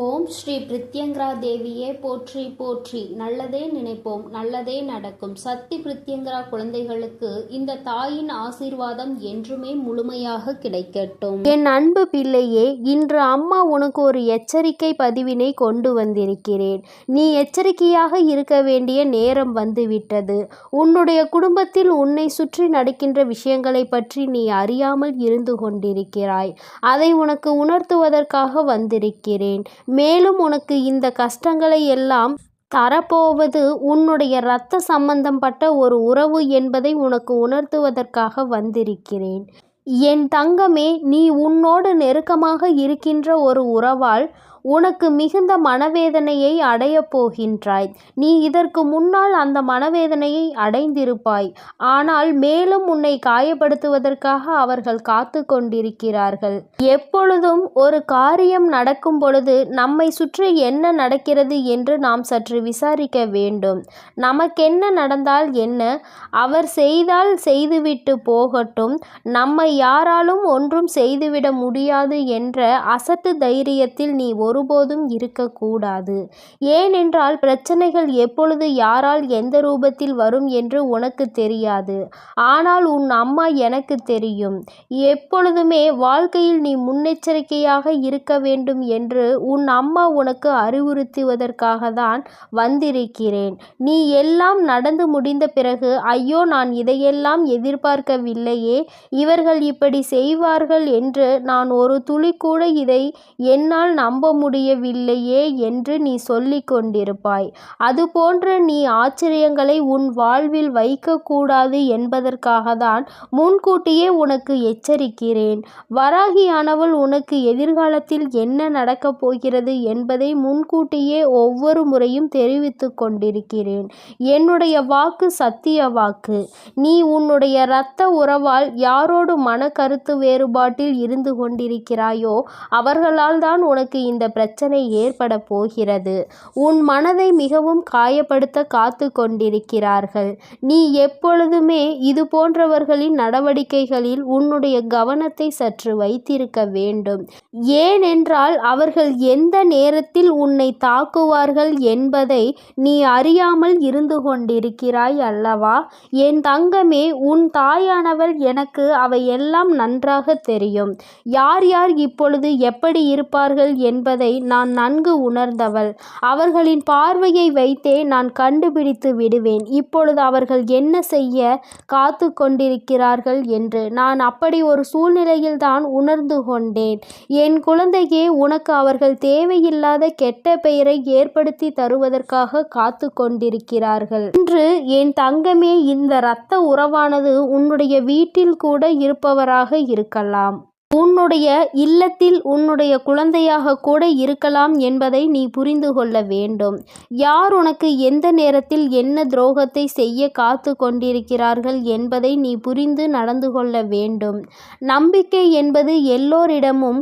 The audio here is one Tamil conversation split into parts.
ஓம் ஸ்ரீ பிரித்யங்கரா தேவியே போற்றி போற்றி. நல்லதே நினைப்போம் நல்லதே நடக்கும். சக்தி பிரித்யங்கரா குழந்தைகளுக்கு இந்த தாயின் ஆசீர்வாதம் என்றுமே முழுமையாக கிடைக்கட்டும். என் அன்பு பிள்ளையே இன்று அம்மா உனக்கு ஒரு எச்சரிக்கை பதிவினை கொண்டு வந்திருக்கிறேன். நீ எச்சரிக்கையாக இருக்க வேண்டிய நேரம் வந்துவிட்டது. உன்னுடைய குடும்பத்தில் உன்னை சுற்றி நடக்கின்ற விஷயங்களை பற்றி நீ அறியாமல் இருந்து கொண்டிருக்கிறாய். அதை உனக்கு உணர்த்துவதற்காக வந்திருக்கிறேன். மேலும் உனக்கு இந்த கஷ்டங்களை எல்லாம் தரப்போவது உன்னுடைய இரத்த சம்பந்தப்பட்ட ஒரு உறவு என்பதை உனக்கு உணர்த்துவதற்காக வந்திருக்கிறேன். என் தங்கமே நீ உன்னோடு நெருக்கமாக இருக்கின்ற ஒரு உறவால் உனக்கு மிகுந்த மனவேதனையை அடையப் போகின்றாய். நீ இதற்கு முன்னால் அந்த மனவேதனையை அடைந்திருப்பாய். ஆனால் மேலும் உன்னை காயப்படுத்துவதற்காக அவர்கள் காத்து கொண்டிருக்கிறார்கள். எப்பொழுதும் ஒரு காரியம் நடக்கும் பொழுது நம்மை சுற்றி என்ன நடக்கிறது என்று நாம் சற்று விசாரிக்க வேண்டும். நமக்கென்ன நடந்தால் என்ன? அவர் செய்தால் செய்துவிட்டு போகட்டும். நம்மை யாராலும் ஒன்றும் செய்துவிட முடியாது என்ற அசட்டு தைரியத்தில் நீ ஒருபோதும் இருக்கக்கூடாது. ஏனென்றால் பிரச்சனைகள் எப்பொழுது யாரால் எந்த ரூபத்தில் வரும் என்று உனக்கு தெரியாது. ஆனால் உன் அம்மா எனக்கு தெரியும். எப்பொழுதுமே வாழ்க்கையில் நீ முன்னெச்சரிக்கையாக இருக்க வேண்டும் என்று உன் அம்மா உனக்கு அறிவுறுத்துவதற்காக தான் வந்திருக்கிறேன். நீ எல்லாம் நடந்து முடிந்த பிறகு ஐயோ நான் இதையெல்லாம் எதிர்பார்க்கவில்லையே. இவர்கள் இப்படி செய்வார்கள் என்று நான் ஒரு துளி கூட இதை என்னால் நம்ப முடியவில்லையே என்று நீ சொல்லிக் கொண்டிருப்பாய். அதுபோன்ற நீ ஆச்சரியங்களை உன் வாழ்வில் வைக்கக்கூடாது என்பதற்காக தான் முன்கூட்டியே உனக்கு எச்சரிக்கிறேன். வராகியானவள் உனக்கு எதிர்காலத்தில் என்ன நடக்கப் போகிறது என்பதை முன்கூட்டியே ஒவ்வொரு முறையும் தெரிவித்து கொண்டிருக்கிறேன். என்னுடைய வாக்கு சத்திய வாக்கு. நீ உன்னுடைய இரத்த உறவால் யாரோடு மன கருத்து வேறுபாட்டில் இருந்து கொண்டிருக்கிறாயோ அவர்களால் தான் உனக்கு இந்த பிரச்சனை ஏற்பட போகிறது. உன் மனதை மிகவும் காயப்படுத்த காத்து கொண்டிருக்கிறார்கள். நீ எப்பொழுதுமே இது போன்றவர்களின் நடவடிக்கைகளில் உன்னுடைய கவனத்தை சற்று வைத்திருக்க வேண்டும். ஏனென்றால் அவர்கள் எந்த நேரத்தில் உன்னை தாக்குவார்கள் என்பதை நீ அறியாமல் இருந்து கொண்டிருக்கிறாய் அல்லவா? என் தங்கமே உன் தாயானவள் எனக்கு அவை எல்லாம் நன்றாக தெரியும். யார் யார் இப்பொழுது எப்படி இருப்பார்கள் என்பதை நான் நன்கு உணர்ந்தவள். அவர்களின் பார்வையை வைத்தே நான் கண்டுபிடித்து விடுவேன். இப்பொழுது அவர்கள் என்ன செய்ய காத்து கொண்டிருக்கிறார்கள் என்று நான் அப்படி ஒரு சூழ்நிலையில்தான் உணர்ந்து கொண்டேன். என் குழந்தையே உனக்கு அவர்கள் தேவையில்லாத கெட்ட பெயரை ஏற்படுத்தி தருவதற்காக காத்து கொண்டிருக்கிறார்கள். இன்று என் தங்கமே இந்த இரத்த உறவானது உன்னுடைய வீட்டில் கூட இருப்பவராக இருக்கலாம். உன்னுடைய இல்லத்தில் உன்னுடைய குழந்தையாக கூட இருக்கலாம் என்பதை நீ புரிந்து கொள்ள வேண்டும். யார் உனக்கு எந்த நேரத்தில் என்ன துரோகத்தை செய்ய காத்து கொண்டிருக்கிறார்கள் என்பதை நீ புரிந்து நடந்து கொள்ள வேண்டும். நம்பிக்கை என்பது எல்லோரிடமும்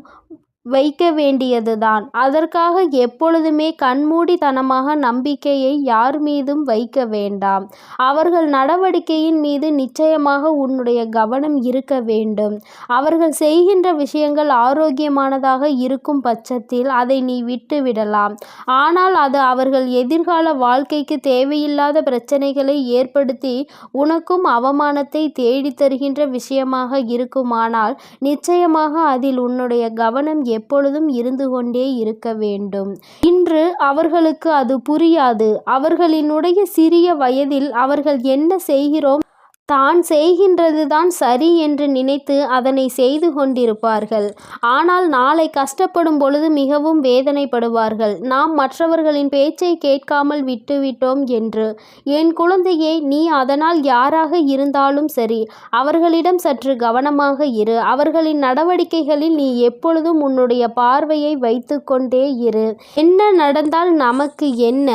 வைக்க வேண்டியதுதான். அதற்காக எப்பொழுதுமே கண்மூடித்தனமாக நம்பிக்கையை யார் மீதும் வைக்க வேண்டாம். அவர்கள் நடவடிக்கையின் மீது நிச்சயமாக உன்னுடைய கவனம் இருக்க வேண்டும். அவர்கள் செய்கின்ற விஷயங்கள் ஆரோக்கியமானதாக இருக்கும் பட்சத்தில் அதை நீ விட்டு விடலாம் ஆனால் அது அவர்கள் எதிர்கால வாழ்க்கைக்கு தேவையில்லாத பிரச்சனைகளை ஏற்படுத்தி உனக்கும் அவமானத்தை தேடித் தருகின்ற விஷயமாக இருக்குமானால் நிச்சயமாக அதில் உன்னுடைய கவனம் எப்பொழுதும் இருந்து கொண்டே இருக்க வேண்டும். இன்று அவர்களுக்கு அது புரியாது. அவர்களினுடைய சிறிய வயதில் அவர்கள் என்ன செய்கிறோம்? தான் செய்கின்றது தான் சரி என்று நினைத்து அதனை செய்து கொண்டிருப்பார்கள். ஆனால் நாளை கஷ்டப்படும் பொழுது மிகவும் வேதனைப்படுவார்கள். நாம் மற்றவர்களின் பேச்சை கேட்காமல் விட்டுவிட்டோம் என்று. என் குழந்தையே நீ அதனால் யாராக இருந்தாலும் சரி அவர்களிடம் சற்று கவனமாக இரு. அவர்களின் நடவடிக்கைகளில் நீ எப்பொழுதும் உன்னுடைய பார்வையை வைத்து கொண்டே இரு. என்ன நடந்தால் நமக்கு என்ன?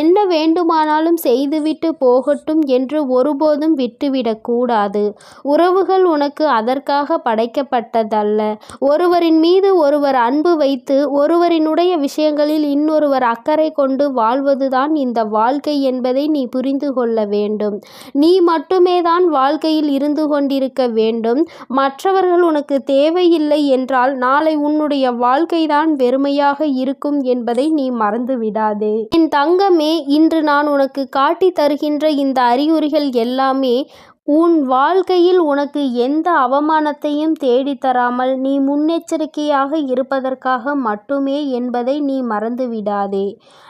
என்ன வேண்டுமானாலும் செய்துவிட்டு போகட்டும் என்று ஒருபோதும் விட்டுவிட விடக்கூடாது உறவுகள் உனக்கு அதற்காக படைக்கப்பட்டதல்ல. ஒருவரின் மீது ஒருவர் அன்பு வைத்து ஒருவரினுடைய விஷயங்களில் இன்னொருவர் அக்கறை கொண்டு வாழ்வதுதான் இந்த வாழ்க்கை என்பதை நீ புரிந்து கொள்ள வேண்டும். நீ மட்டுமே தான் வாழ்க்கையில் இருந்து கொண்டிருக்க வேண்டும். மற்றவர்கள் உனக்கு தேவையில்லை என்றால் நாளை உன்னுடைய வாழ்க்கைதான் வெறுமையாக இருக்கும் என்பதை நீ மறந்து விடாதே என் தங்கமே இன்று நான் உனக்கு காட்டி தருகின்ற இந்த அறிகுறிகள் எல்லாமே உன் வாழ்க்கையில் உனக்கு எந்த அவமானத்தையும் தேடித்தராமல் நீ முன்னெச்சரிக்கையாக இருப்பதற்காக மட்டுமே என்பதை நீ மறந்து விடாதே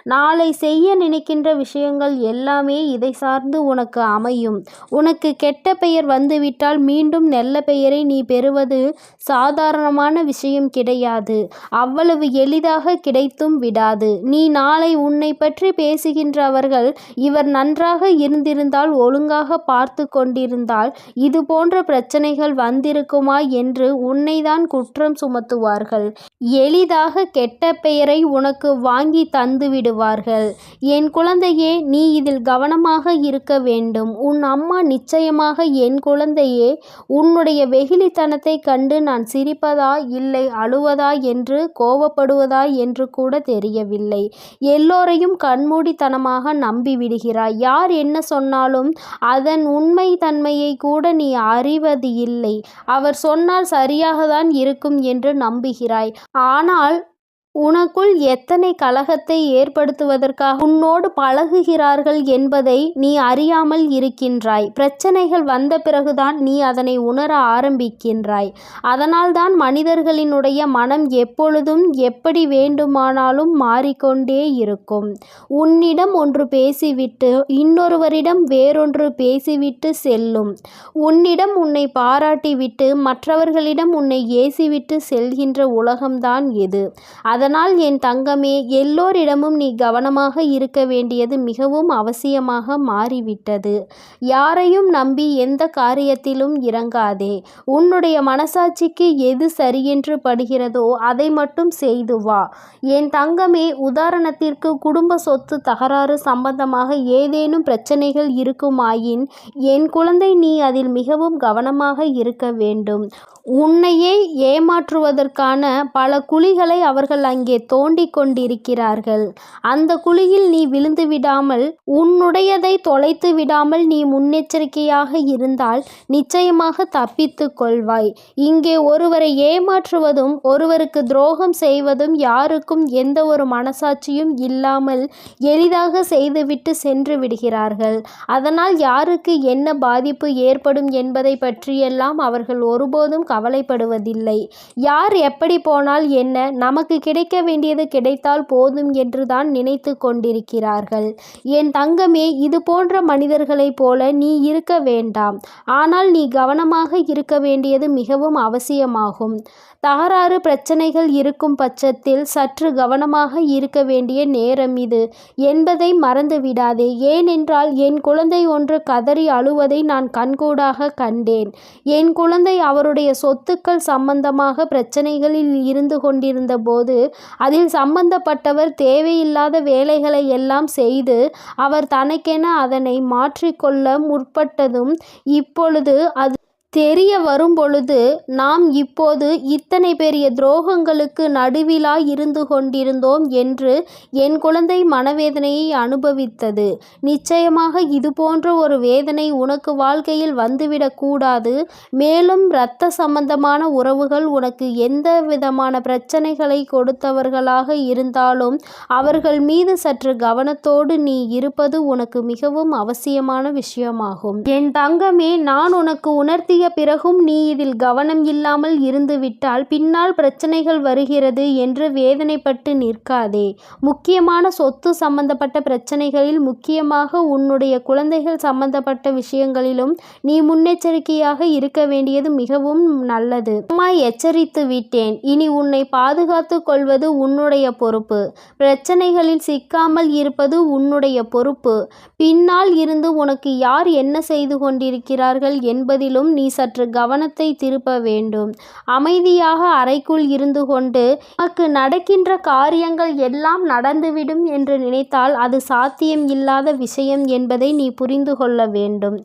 நாளை செய்ய நினைக்கின்ற விஷயங்கள் எல்லாமே இதை சார்ந்து உனக்கு அமையும். உனக்கு கெட்ட பெயர் வந்துவிட்டால் மீண்டும் நல்ல பெயரை நீ பெறுவது சாதாரணமான விஷயம் கிடையாது. அவ்வளவு எளிதாக கிடைத்தும் விடாது. நீ நாளை உன்னை பற்றி பேசுகின்றவர்கள் இவர் நன்றாக இருந்திருந்தால் ஒழுங்காக பார்த்து இருந்தால் இது போன்ற பிரச்சனைகள் வந்திருக்குமா என்று உன்னைதான் குற்றம் சுமத்துவார்கள். எளிதாக கெட்ட பெயரை உனக்கு வாங்கி தந்து விடுவார்கள். என் குழந்தையே நீ இதில் கவனமாக இருக்க வேண்டும். உன் அம்மா நிச்சயமாக என் குழந்தையே உன்னுடைய வெகுளித்தனத்தை கண்டு நான் சிரிப்பதா இல்லை அழுவதா என்று கோவப்படுவதா என்று கூட தெரியவில்லை. எல்லோரையும் கண்மூடித்தனமாக நம்பி விடுகிறாய் யார் என்ன சொன்னாலும் அதன் உண்மை தன்மையை கூட நீ அறிவது இல்லை அவர் சொன்னால் சரியாகத்தான் இருக்கும் என்று நம்புகிறாய். ஆனால் உனக்குள் எத்தனை கலகத்தை ஏற்படுத்துவதற்காக உன்னோடு பழகுகிறார்கள் என்பதை நீ அறியாமல் இருக்கின்றாய். பிரச்சனைகள் வந்த பிறகுதான் நீ அதனை உணர ஆரம்பிக்கின்றாய். அதனால்தான் மனிதர்களினுடைய மனம் எப்பொழுதும் எப்படி வேண்டுமானாலும் மாறிக்கொண்டே இருக்கும். உன்னிடம் ஒன்று பேசிவிட்டு இன்னொருவரிடம் வேறொன்று பேசிவிட்டு செல்லும். உன்னிடம் உன்னை பாராட்டிவிட்டு மற்றவர்களிடம் உன்னை ஏசிவிட்டு செல்கின்ற உலகம்தான் இது. அதனால் என் தங்கமே எல்லோரிடமும் நீ கவனமாக இருக்க வேண்டியது மிகவும் அவசியமாக மாறிவிட்டது. யாரையும் நம்பி எந்த காரியத்திலும் இறங்காதே. உன்னுடைய மனசாட்சிக்கு எது சரியென்று படுகிறதோ அதை மட்டும் செய்து வா. என் தங்கமே உதாரணத்திற்கு குடும்ப சொத்து தகராறு சம்பந்தமாக ஏதேனும் பிரச்சனைகள் இருக்குமாயின் என் குழந்தை நீ அதில் மிகவும் கவனமாக இருக்க வேண்டும். உன்னையே ஏமாற்றுவதற்கான பல குழிகளை அவர்கள் அங்கே தோண்டிக் கொண்டிருக்கிறார்கள். அந்த குழியில் நீ விழுந்து விடாமல் உன்னுடையதை தொலைத்து விடாமல் நீ முன்னெச்சரிக்கையாக இருந்தால் நிச்சயமாக தப்பித்து கொள்வாய். இங்கே ஒருவரை ஏமாற்றுவதும் ஒருவருக்கு துரோகம் செய்வதும் யாருக்கும் எந்த ஒரு மனசாட்சியும் இல்லாமல் எளிதாக செய்துவிட்டு சென்று விடுகிறார்கள். அதனால் யாருக்கு என்ன பாதிப்பு ஏற்படும் என்பதை பற்றியெல்லாம் அவர்கள் ஒருபோதும் கவலைப்படுவதில்லை. யார் எப்படி போனால் என்ன? நமக்கு கிடைக்க வேண்டியது கிடைத்தால் போதும் என்றுதான் நினைத்து கொண்டிருக்கிறார்கள். என் தங்கமே இது போன்ற மனிதர்களைப் போல நீ இருக்க வேண்டாம். ஆனால் நீ கவனமாக இருக்க வேண்டியது மிகவும் அவசியமாகும். தகராறு பிரச்சனைகள் இருக்கும் பட்சத்தில் சற்று கவனமாக இருக்க வேண்டிய நேரம் இது. என்பதை மறந்து விடாதே ஏனென்றால் என் குழந்தை ஒன்று கதறி அழுவதை நான் கண்கூடாக கண்டேன். என் குழந்தை அவருடைய சொத்துக்கள் சம்பந்தமாக பிரச்சனைகளில் இருந்து கொண்டிருந்த போது அதில் சம்பந்தப்பட்டவர் தேவையில்லாத வேலைகளை எல்லாம் செய்து அவர் தனக்கென அதனை மாற்றிக்கொள்ள முற்பட்டதும் இப்பொழுது அது தெரிய வரும்பொழுது நாம் இப்போது இத்தனை பெரிய துரோகங்களுக்கு நடுவிலாய் இருந்து கொண்டிருந்தோம் என்று என் குழந்தை மனவேதனையை அனுபவித்தது. நிச்சயமாக இது போன்ற ஒரு வேதனை உனக்கு வாழ்க்கையில் வந்துவிடக்கூடாது மேலும் இரத்த சம்பந்தமான உறவுகள் உனக்கு எந்த விதமான பிரச்சனைகளை கொடுத்தவர்களாக இருந்தாலும் அவர்கள் மீது சற்று கவனத்தோடு நீ இருப்பது உனக்கு மிகவும் அவசியமான விஷயமாகும். என் தங்கமே நான் உனக்கு உணர்த்தி உணர்த்திய பிறகும் நீ இதில் கவனம் இல்லாமல் இருந்துவிட்டால் பின்னால் பிரச்சனைகள் வருகிறது என்று வேதனைப்பட்டு நிற்காதே. முக்கியமான சொத்து சம்பந்தப்பட்ட பிரச்சனைகளில் முக்கியமாக உன்னுடைய குழந்தைகள் சம்பந்தப்பட்ட விஷயங்களிலும் நீ முன்னெச்சரிக்கையாக இருக்க வேண்டியது மிகவும் நல்லது. அம்மா எச்சரித்து விட்டேன். இனி உன்னை பாதுகாத்து கொள்வது உன்னுடைய பொறுப்பு. பிரச்சனைகளில் சிக்காமல் இருப்பது உன்னுடைய பொறுப்பு. பின்னால் இருந்து உனக்கு யார் என்ன செய்து கொண்டிருக்கிறார்கள் என்பதிலும் நீ சற்று கவனத்தை திருப்ப வேண்டும். அமைதியாக அறைக்குள் இருந்து கொண்டு நமக்கு நடக்கின்ற காரியங்கள் எல்லாம் நடந்துவிடும் என்று நினைத்தால் அது சாத்தியம் இல்லாத விஷயம் என்பதை நீ புரிந்து கொள்ள வேண்டும்.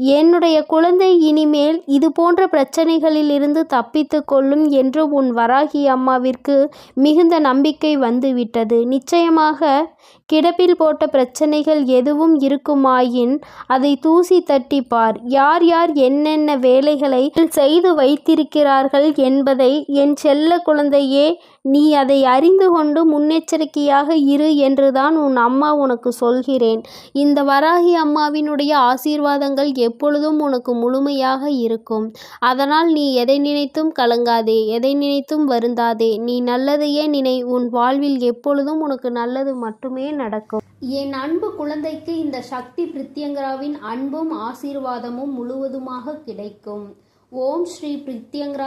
என்னுடைய குழந்தை இனிமேல் இது போன்ற பிரச்சனைகளிலிருந்து தப்பித்து கொள்ளும் என்று உன் வராகி அம்மாவிற்கு மிகுந்த நம்பிக்கை வந்துவிட்டது. நிச்சயமாக கிடப்பில் போட்ட பிரச்சனைகள் எதுவும் இருக்குமாயின் அதை தூசி தட்டி பார். யார் யார் என்னென்ன வேலைகளை செய்து வைத்திருக்கிறார்கள் என்பதை என் செல்ல குழந்தையே நீ அதை அறிந்து கொண்டு முன்னெச்சரிக்கையாக இரு என்றுதான் உன் அம்மா உனக்கு சொல்கிறேன். இந்த வராகி அம்மாவினுடைய ஆசீர்வாதங்கள் எப்பொழுதும் உனக்கு முழுமையாக இருக்கும். அதனால் நீ எதை நினைத்தும் கலங்காதே எதை நினைத்தும் வருந்தாதே. நீ நல்லதையே நினை உன் வாழ்வில் எப்பொழுதும் உனக்கு நல்லது மட்டுமே நடக்கும். என் அன்பு குழந்தைக்கு இந்த சக்தி பிரித்யங்கராவின் அன்பும் ஆசீர்வாதமும் முழுவதுமாக கிடைக்கும். ஓம் ஸ்ரீ பிரித்யங்கரா